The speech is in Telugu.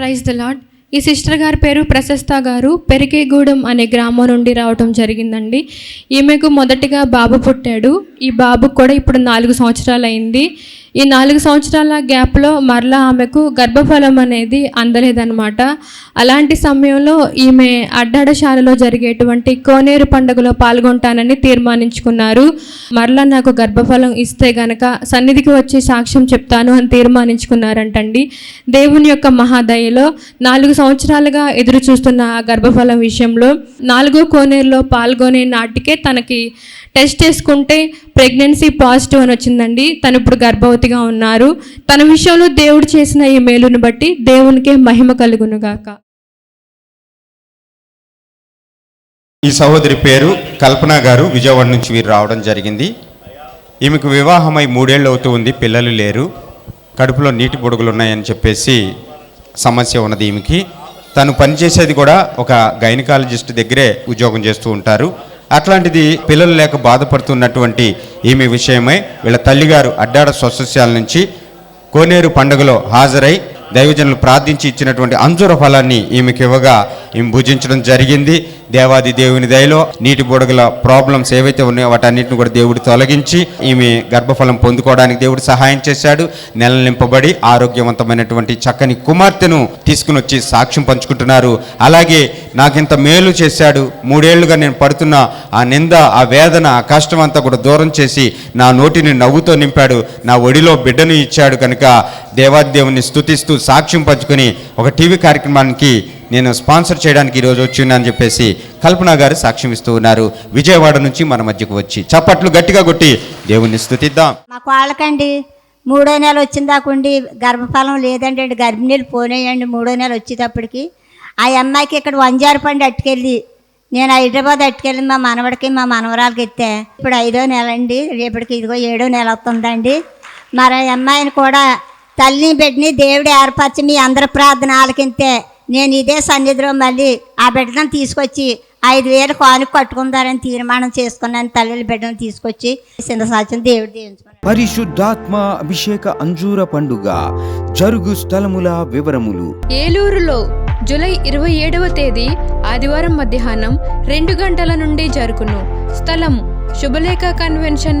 ప్రైజ్ ద లాడ్ ఈ సిస్టర్ గారి పేరు ప్రశస్త గారు పెరికేగూడెం అనే గ్రామం నుండి రావటం జరిగిందండి. ఈమెకు మొదటిగా బాబు పుట్టాడు. ఈ బాబు కూడా ఇప్పుడు నాలుగు సంవత్సరాలు అయింది ఈ నాలుగు సంవత్సరాల గ్యాప్లో మరలా ఆమెకు గర్భఫలం అనేది అందలేదన్నమాట. అలాంటి సమయంలో ఈమె అడ్డాడశాలలో జరిగేటువంటి కోనేరు పండుగలో పాల్గొంటానని తీర్మానించుకున్నారు. మరలా నాకు గర్భఫలం ఇస్తే గనక సన్నిధికి వచ్చి సాక్ష్యం చెప్తాను అని తీర్మానించుకున్నారంటండి. దేవుని యొక్క మహాదయలో నాలుగు సంవత్సరాలుగా ఎదురు చూస్తున్న ఆ గర్భఫలం విషయంలో నాలుగో కోనేరులో పాల్గొనే నాటికే తనకి టెస్ట్ చేసుకుంటే ప్రెగ్నెన్సీ పాజిటివ్ అని వచ్చిందండి. తను ఇప్పుడు గర్భవతిగా ఉన్నారు. తన విషయంలో దేవుడు చేసిన ఈ మేలును బట్టి దేవునికే మహిమ కలుగునుగాక. ఈ సహోదరి పేరు కల్పన గారు. విజయవాడ నుంచి వీరు రావడం జరిగింది. ఈమెకు వివాహమై మూడేళ్ళు అవుతూ ఉంది. పిల్లలు లేరు. కడుపులో నీటి బొడుగులు ఉన్నాయని చెప్పేసి సమస్య ఉన్నది ఈమెకి. తను పనిచేసేది కూడా ఒక గైనకాలజిస్ట్ దగ్గరే ఉద్యోగం చేస్తూ ఉంటారు. అట్లాంటిది పిల్లలు లేక బాధపడుతున్నటువంటి ఈమె విషయమై వీళ్ళ తల్లిగారు అడ్డాడ స్వసస్యాల నుంచి కోనేరు పండుగలో హాజరై దైవజనులు ప్రార్థించి ఇచ్చినటువంటి అంజుర ఫలాన్ని ఈమెకి ఇవ్వగా ఈమె భుజించడం జరిగింది. దేవాది దేవుని దయలో నీటి బుడగల ప్రాబ్లమ్స్ ఏవైతే ఉన్నాయో వాటన్నిటిని కూడా దేవుడు తొలగించి ఈమె గర్భఫలం పొందుకోవడానికి దేవుడు సహాయం చేశాడు. నెల నింపబడి ఆరోగ్యవంతమైనటువంటి చక్కని కుమార్తెను తీసుకుని వచ్చి సాక్ష్యం పంచుకుంటున్నారు. అలాగే నాకింత మేలు చేశాడు. మూడేళ్ళుగా నేను పడుతున్న ఆ నింద ఆ వేదన ఆ కష్టం అంతా కూడా దూరం చేసి నా నోటిని నవ్వుతో నింపాడు. నా ఒడిలో బిడ్డను ఇచ్చాడు కనుక దేవాదేవుని స్థుతిస్తూ సాక్ష్యం పంచుకొని ఒక టీవీ కార్యక్రమానికి నేను స్పాన్సర్ చేయడానికి ఈరోజు వచ్చిందని చెప్పేసి కల్పన గారు సాక్ష్యం ఇస్తూ ఉన్నారు. విజయవాడ నుంచి మన మధ్యకు వచ్చి చప్పట్లు గట్టిగా కొట్టి దేవుని స్థుతిద్దాం మా కోళ్ళకండి మూడో నెల వచ్చిందాకుండి గర్భఫలం లేదండి అండి. గర్భిణీలు పోనేయండి మూడో నెల వచ్చేటప్పటికి. ఆ అమ్మాయికి ఇక్కడ వంజారు పండు అట్టుకెళ్ళి నేను హైదరాబాద్ అట్టుకెళ్ళి మా మనవడికి మా మనవరాలకి ఎత్తే ఇప్పుడు ఐదో నెల అండి. రేపటికి ఇదిగో ఏడో నెల వస్తుందండి. మరి ఆ అమ్మాయిని కూడా తల్లిని బిడ్డని దేవుడు ఏర్పరిచి మీ అందరి ప్రార్థన ఆలకింతే నేను ఇదే సన్నిధిలో మళ్ళీ ఆ బిడ్డను తీసుకొచ్చి ఐదు వేలు కానుక కట్టుకుందారని తీర్మానం చేసుకున్నాను. తల్లి బిడ్డను తీసుకొచ్చి సింధ సాధ్యం దేవుడు దీవించుకున్నాను పరిశుద్ధాత్మ అభిషేక అంజూర పండుగ జరుగు స్థలముల వివరములు. ఏలూరులో జూలై ఇరవై ఏడవ తేదీ ఆదివారం మధ్యాహ్నం రెండు గంటల నుండి జరుగును. స్థలం Shubhalekha convention